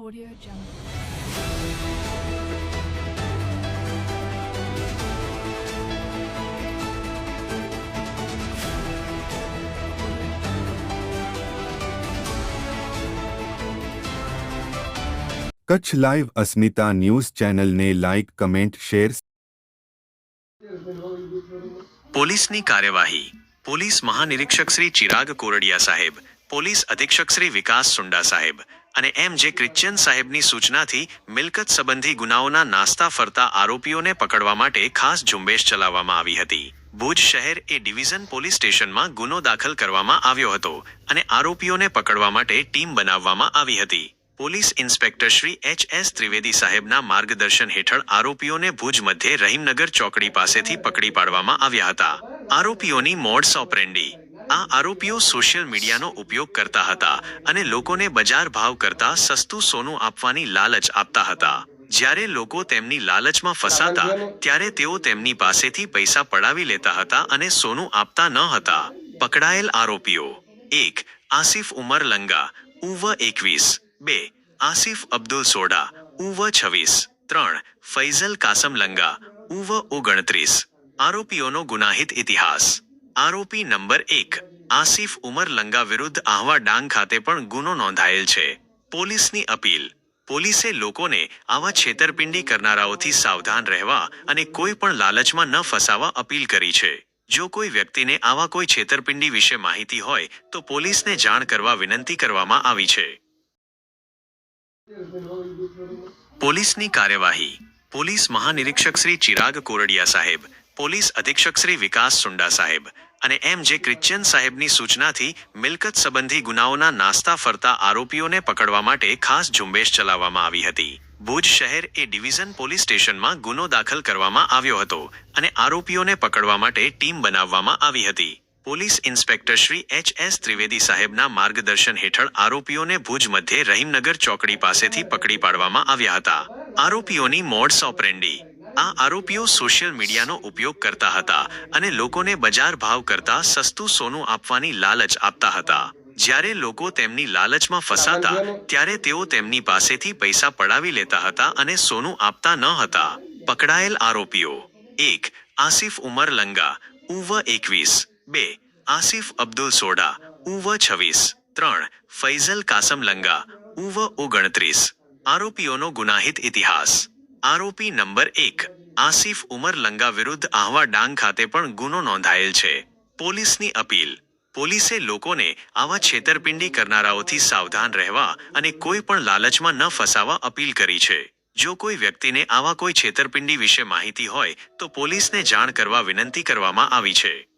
Audio Jungle. Kutch live Asmita news ચેનલને like comment share પોલીસની કાર્યવાહી પોલીસ મહાનિરીક્ષક શ્રી ચિરાગ કોરડિયા સાહેબ પોલીસ અધિક્ષક શ્રી વિકાસ સુંડા સાહેબ અને એમ જે ક્રિશ્ચિયન સાહેબની સૂચનાથી મિલકત સંબંધી ગુનાઓના નાસ્તા ફરતા આરોપીઓને પકડવા માટે ખાસ ઝુંબેશ ચલાવવામાં આવી હતી. ભુજ શહેર એ ડિવિઝન પોલીસ સ્ટેશનમાં ગુનો દાખલ કરવામાં આવ્યો હતો અને આરોપીઓને પકડવા માટે ટીમ બનાવવામાં આવી હતી. Police inspector Shri H S Trivedi સાહેબના માર્ગદર્શન હેઠળ આરોપીઓને ભુજ મધ્યે રહીમનગર ચોકડી પાસેથી પકડી પાડવામાં આવ્યા હતા. આરોપીઓની મોડ્સ ઓપરેન્ડી આ આરોપીઓ સોશિયલ મીડિયાનો ઉપયોગ કરતા હતા અને લોકોને બજાર ભાવ કરતા સસ્તું સોનું આપવાની લાલચ આપતા હતા. જ્યારે લોકો તેમની લાલચમાં ફસાતા, ત્યારે તેઓ તેમની પાસેથી પૈસા પડાવી લેતા હતા અને સોનું આપતા ન હતા. પકડાયેલ આરોપીઓ. એક, આસિફ ઉમર લંગા. ઉવ એકવીસ. બે, આસિફ અબ્દુલ સોડા. ઉવ છવ્વીસ. ત્રણ, ફૈઝલ કાસમ લંગા. ઉવ ઓગણત્રીસ. આરોપીઓનો ગુનાહિત ઇતિહાસ. આરોપી નંબર એક, આસિફ ઉમર લંગા વિરુદ્ધ આહવા ડાંગ ખાતે પણ ગુનો નોંધાયેલ છે. પોલીસની અપીલ, પોલીસે લોકોને આવા છેતરપિંડી કરનારાઓથી સાવધાન રહેવા અને કોઈ પણ લાલચમાં ન ફસાવા અપીલ કરી છે. જો કોઈ વ્યક્તિને આવા કોઈ છેતરપિંડી વિશે માહિતી હોય, તો પોલીસને જાણ કરવા વિનંતી કરવામાં આવી છે. પોલીસની કાર્યવાહી, પોલીસ મહાનિરીક્ષક શ્રી ચિરાગ કોરડિયા સાહેબ, પોલીસ અધિક્ષક શ્રી વિકાસ સુંડા સાહેબ અને એમ જે ક્રિશ્ચિયન સાહેબની સૂચનાથી મિલકત સંબંધી ગુનાઓના નાસ્તા ફરતા આરોપીઓને પકડવા માટે ખાસ ઝુંબેશ ચલાવવામાં આવી હતી. ભુજ શહેર એ ડિવિઝન પોલીસ સ્ટેશનમાં ગુનો દાખલ કરવામાં આવ્યો હતો અને આરોપીઓને પકડવા માટે ટીમ બનાવવામાં આવી હતી. Police inspector Shri H S Trivedi સાહેબના માર્ગદર્શન હેઠળ આરોપીઓને ભુજ મધ્યે રહીમનગર ચોકડી પાસેથી પકડી પાડવામાં આવ્યા હતા. આરોપીઓની મોડ્સ ઓપરેન્ડી આ આરોપીઓ સોશિયલ મીડિયાનો ઉપયોગ કરતા હતા અને લોકોને બજાર ભાવ કરતા સસ્તું સોનું આપવાની લાલચ આપતા હતા. જ્યારે લોકો તેમની લાલચમાં ફસાતા, ત્યારે તેઓ તેમની પાસેથી પૈસા પડાવી લેતા હતા અને સોનું આપતા ન હતા. પકડાયેલ આરોપીઓ. એક, આસિફ ઉમર લંગા. ઉવ એકવીસ. બે, આસિફ અબ્દુલ સોડા. ઉવ છવ્વીસ. ત્રણ, ફૈઝલ કાસમ લંગા. ઉવ ઓગણત્રીસ. આરોપીઓનો ગુનાહિત ઇતિહાસ. આરોપી નંબર એક, આસિફ ઉમર લંગા વિરુદ્ધ આહવા ડાંગ ખાતે પણ ગુનો નોંધાયેલ છે. પોલીસની અપીલ, પોલીસે લોકોને આવા છેતરપિંડી કરનારાઓથી સાવધાન રહેવા અને કોઈ પણ લાલચમાં ન ફસાવા અપીલ કરી છે. જો કોઈ વ્યક્તિને આવા કોઈ છેતરપિંડી વિશે માહિતી હોય, તો પોલીસને જાણ કરવા વિનંતી કરવામાં આવી છે.